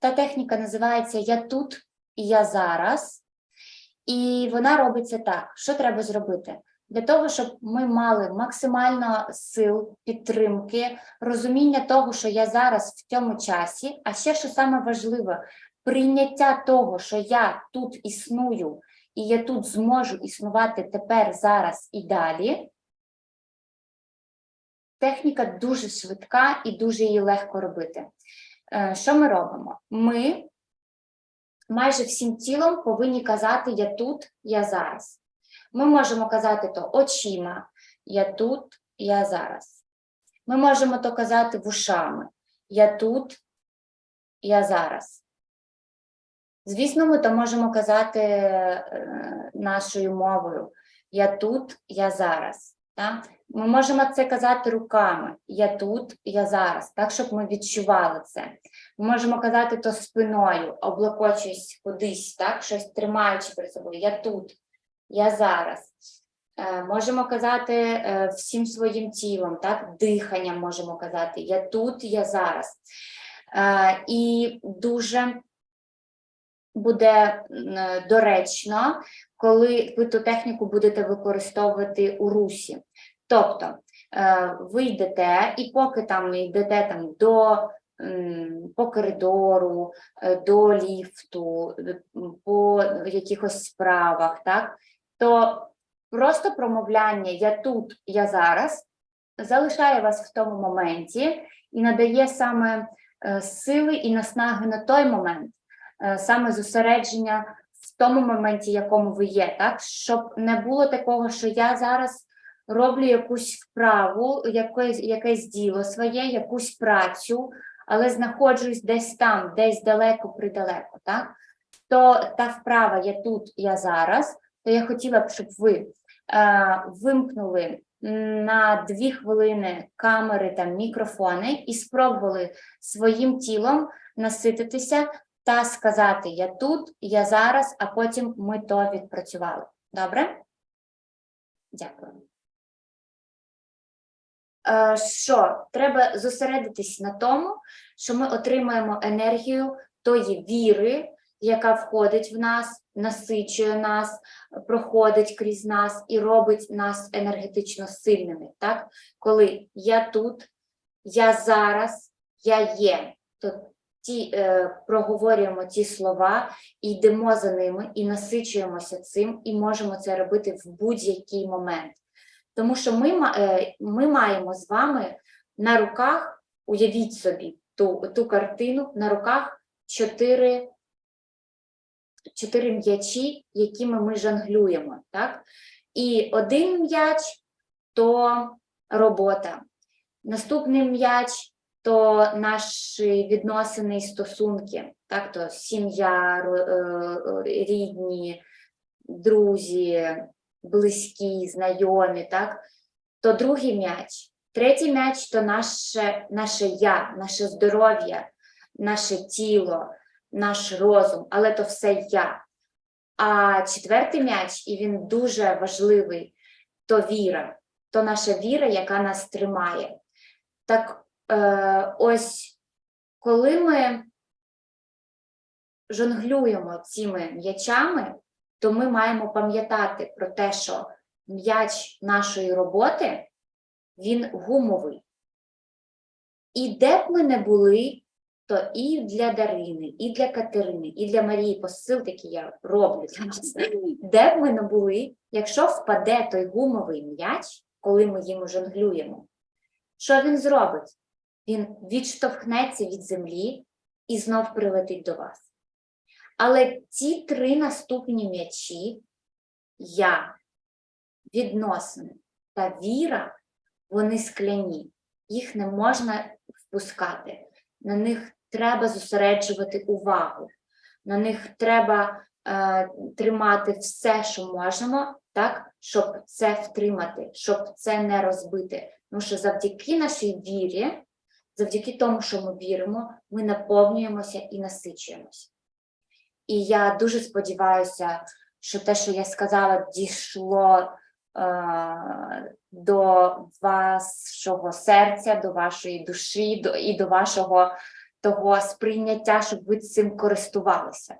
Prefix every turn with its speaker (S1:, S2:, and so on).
S1: Та техніка називається Я тут і я зараз. І вона робиться так: що треба зробити? Для того, щоб ми мали максимально сил, підтримки, розуміння того, що я зараз в цьому часі, а ще що саме важливе, прийняття того, що я тут існую, і я тут зможу існувати тепер, зараз і далі. Техніка дуже швидка і дуже її легко робити. Е, Що ми робимо? Ми майже всім тілом повинні казати Я тут, я зараз. Ми можемо казати то очима, я тут, я зараз. Ми можемо то казати вушами, я тут, я зараз. Звісно, ми то можемо казати е, нашою мовою Я тут, я зараз. Ми можемо це казати руками Я тут, я зараз, так, щоб ми відчували це. Ми можемо казати то спиною, облокочуючись кудись, так, щось тримаючи перед собою. Я тут, я зараз. Е, можемо казати е, всім своїм тілом, так, диханням можемо казати Я тут, я зараз. Е, і дуже буде доречно, коли ви ту техніку будете використовувати у русі. Тобто е, ви йдете, і поки там йдете там до по коридору, е, до ліфту, е, по якихось справах, так, то просто промовляння Я тут, я зараз залишає вас в тому моменті і надає саме сили і наснаги на той момент, саме зосередження в тому моменті, якому ви є, так, щоб не було такого, що я зараз роблю якусь вправу, якесь, якесь діло своє, якусь працю, але знаходжусь десь там, десь далеко придалеко, так? То та вправа я тут, я зараз, то я хотіла б, щоб ви е, вимкнули на дві хвилини камери та мікрофони і спробували своїм тілом насититися та сказати Я тут, я зараз, а потім ми то відпрацювали. Добре? Дякую. Е, Що треба зосередитись на тому, що ми отримаємо енергію тої віри, яка входить в нас, насичує нас, проходить крізь нас і робить нас енергетично сильними. Так? Коли я тут, я зараз, я є, то ті, е, проговорюємо ті слова, і йдемо за ними, і насичуємося цим, і можемо це робити в будь-який момент. Тому що ми, е, ми маємо з вами на руках, уявіть собі ту, ту картину, на руках чотири, чотири м'ячі, якими ми жонглюємо. Так? І один м'яч то робота, наступний м'яч то наші відносини і стосунки, так? то сім'я, е, рідні, друзі, близькі, знайомі, так? То другий м'яч. Третій м'яч то наше, наше я, наше здоров'я, наше тіло, наш розум, але то все я. А четвертий м'яч, і він дуже важливий, то віра, то наша віра, яка нас тримає. Так е, ось коли ми жонглюємо цими м'ячами, то ми маємо пам'ятати про те, що м'яч нашої роботи він гумовий. І де б ми не були, то і для Дарини, і для Катерини, і для Марії посил, які я роблю де б ми не були, якщо впаде той гумовий м'яч, коли ми їм жонглюємо, що він зробить? Він відштовхнеться від землі і знов прилетить до вас. Але ці три наступні м'ячі я, відносини та віра, вони скляні, їх не можна впускати. На них треба зосереджувати увагу, на них треба е, тримати все, що можемо, так, щоб це втримати, щоб це не розбити. Тому що завдяки нашій вірі, завдяки тому, що ми віримо, ми наповнюємося і насичуємося. І я дуже сподіваюся, що те, що я сказала, дійшло е, до вашого серця, до вашої душі до, і до вашого того сприйняття, щоб ви цим користувалися.